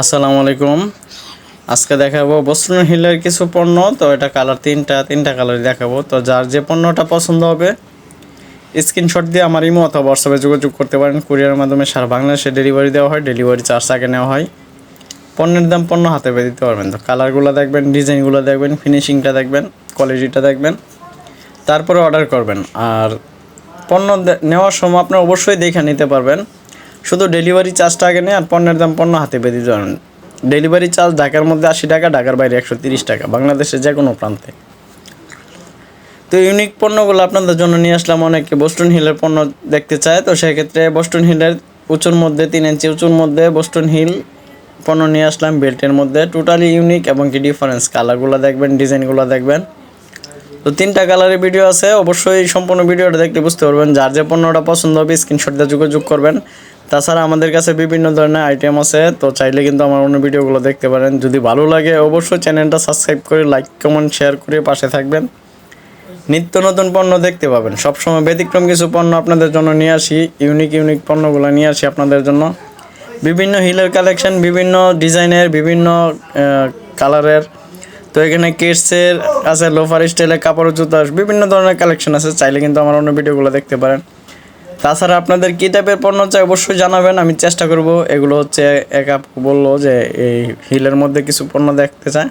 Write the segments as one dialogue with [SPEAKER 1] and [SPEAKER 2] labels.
[SPEAKER 1] আসসালামু আলাইকুম। আজকে দেখাবো বস্ত্রন হিলের কিছু পণ্য। তো এটা কালার তিনটা তিনটা কালার দেখাবো। তো যার যে পণ্যটা পছন্দ হবে স্ক্রিনশট দিয়ে আমার ইমো অথবা হোয়াটসঅ্যাপে যোগাযোগ করতে পারেন। কুরিয়ারের মাধ্যমে সারা বাংলাদেশে ডেলিভারি দেওয়া হয় ডেলিভারি চার্জ আগে নেওয়া হয়। পণ্যের দাম পণ্য হাতে পেয়ে দিতে পারবেন। তো কালারগুলো দেখবেন ডিজাইনগুলো দেখবেন ফিনিশিংটা দেখবেন কোয়ালিটিটা দেখবেন। তারপরে অর্ডার করবেন। আর পণ্য নেওয়ার সময় আপনি অবশ্যই দেখে নিতে পারবেন। শুধু ডেলিভারি চার্জটা আগে নেই আর পণ্যের দাম পণ্য হাতে দিতে পারবেন ডেলিভারি চার্জ ঢাকার মধ্যে আশি টাকা, ঢাকার বাইরে একশো তিরিশ টাকা, বাংলাদেশের যে কোনো প্রান্তে। তো ইউনিক পণ্যগুলো আপনাদের জন্য নিয়ে আসলাম অনেকে বস্টন হিলের পণ্য দেখতে চায়, তো সেক্ষেত্রে বোস্টন হিলের উঁচুর মধ্যে, তিন ইঞ্চি উঁচুর মধ্যে বস্টন হিল পণ্য নিয়ে আসলাম বেল্টের মধ্যে। টোটালি ইউনিক এবং কি ডিফারেন্স কালারগুলো দেখবেন ডিজাইনগুলো দেখবেন। তো তিনটা কালারের ভিডিও আছে। অবশ্যই সম্পূর্ণ ভিডিওটা দেখলে বুঝতে পারবেন। যার যে পণ্যটা পছন্দ হবে স্ক্রিনশট দিয়ে যোগাযোগ করবেন। তাছাড়া আমাদের কাছে বিভিন্ন ধরনের আইটেম আছে, তো চাইলে কিন্তু আমার অন্য ভিডিওগুলো দেখতে পারেন। যদি ভালো লাগে, অবশ্যই চ্যানেলটা সাবস্ক্রাইব করে লাইক কমেন্ট শেয়ার করে পাশে থাকবেন। নিত্য নতুন পণ্য দেখতে পাবেন। সবসময় ব্যতিক্রম কিছু পণ্য আপনাদের জন্য নিয়ে আসি ইউনিক ইউনিক পণ্যগুলো নিয়ে আসি আপনাদের জন্য। বিভিন্ন হিলের কালেকশন বিভিন্ন ডিজাইনের, বিভিন্ন কালারের তো এখানে কিডসের আছে লোফার স্টাইলের কাপড় জুতা, বিভিন্ন ধরনের কালেকশন আছে। চাইলে কিন্তু আমার অন্য ভিডিওগুলো দেখতে পারেন। তাছাড়া আপনাদের কী টাইপের পণ্য চাই অবশ্যই জানাবেন, আমি চেষ্টা করব। এগুলো হচ্ছে এক আপ বলল যে এই হিলের মধ্যে কিছু পণ্য দেখতে চায়।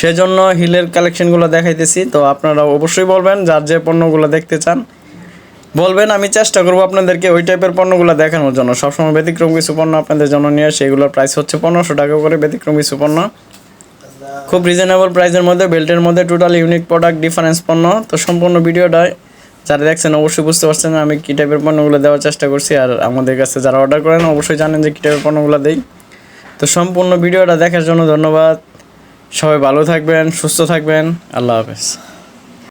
[SPEAKER 1] সেজন্য হিলের কালেকশনগুলো দেখাইতেছি, তো আপনারা অবশ্যই বলবেন যার যে পণ্যগুলো দেখতে চান। বলবেন, আমি চেষ্টা করব আপনাদেরকে ওই টাইপের পণ্যগুলো দেখানোর জন্য। সবসময় ব্যতিক্রম কিছু পণ্য আপনাদের জন্য নিয়ে আসি, এগুলোর প্রাইস হচ্ছে পনেরোশো টাকা করে ব্যতিক্রম কিছু পণ্য। খুব রিজনেবল প্রাইসের মধ্যে বেল্টের মধ্যে টোটাল ইউনিক প্রোডাক্ট ডিফারেন্স পণ্য। তো সম্পূর্ণ ভিডিওটা যারা দেখছেন অবশ্যই বুঝতে পারছেন আমি কী টাইপের পণ্যগুলো দেওয়ার চেষ্টা করছি। আর আমাদের কাছে যারা অর্ডার করেন, অবশ্যই জানেন যে কী টাইপের পণ্যগুলো দেই। তো সম্পূর্ণ ভিডিওটা দেখার জন্য ধন্যবাদ। সবাই ভালো থাকবেন, সুস্থ থাকবেন। আল্লাহ হাফেজ।